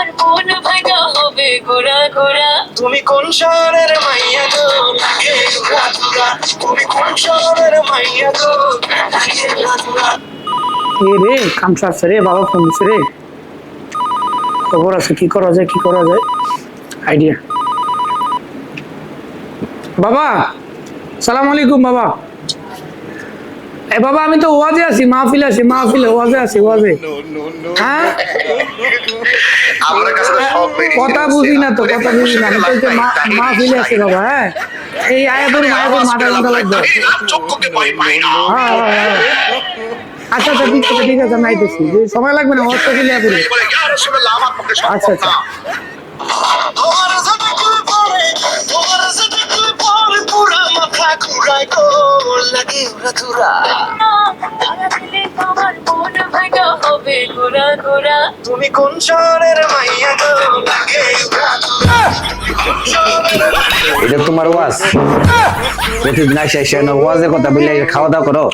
আমার মন ভাঙা হবে ঘোরা ঘোরা। তুমি কোন শহরের মাইয়া গো? তুমি কোন শহরের মাইয়া গো? এ রে রে বাবা ফোন দিছে রে। খবর আছে কি করা যায় কি করা যায়? আইডিয়া বাবা সালাম আলাইকুম বাবা। এ বাবা আমি তো ওয়াজে আছি মাহফিলে আছি মাহফিলে ওয়াজে আছি ওয়াজে। হ্যাঁ? আমার কাছে সব কথা বুঝি না তো কথা বুঝি না। আমি তো মাহফিলে আছি বাবা হ্যাঁ? এই আয়াতুর মায়াতুর মাথা ঘণ্টা লাগবে চক্ষুকে পাই না হ্যাঁ হ্যাঁ, হ্যাঁ। আচ্ছা আচ্ছা ঠিক আছে ঠিক আছে আমি আইতেছি। সময় লাগবে না ওয়াজটা ক্লিয়ার করি। আচ্ছা, আচ্ছা। তোমার তুমি কোন শহরের মাইয়া গো? লাগে এটা তোমার ওয়াজ। প্রতিদিন আসে ওয়াজের কথা বলে খাওয়া দাওয়া করো।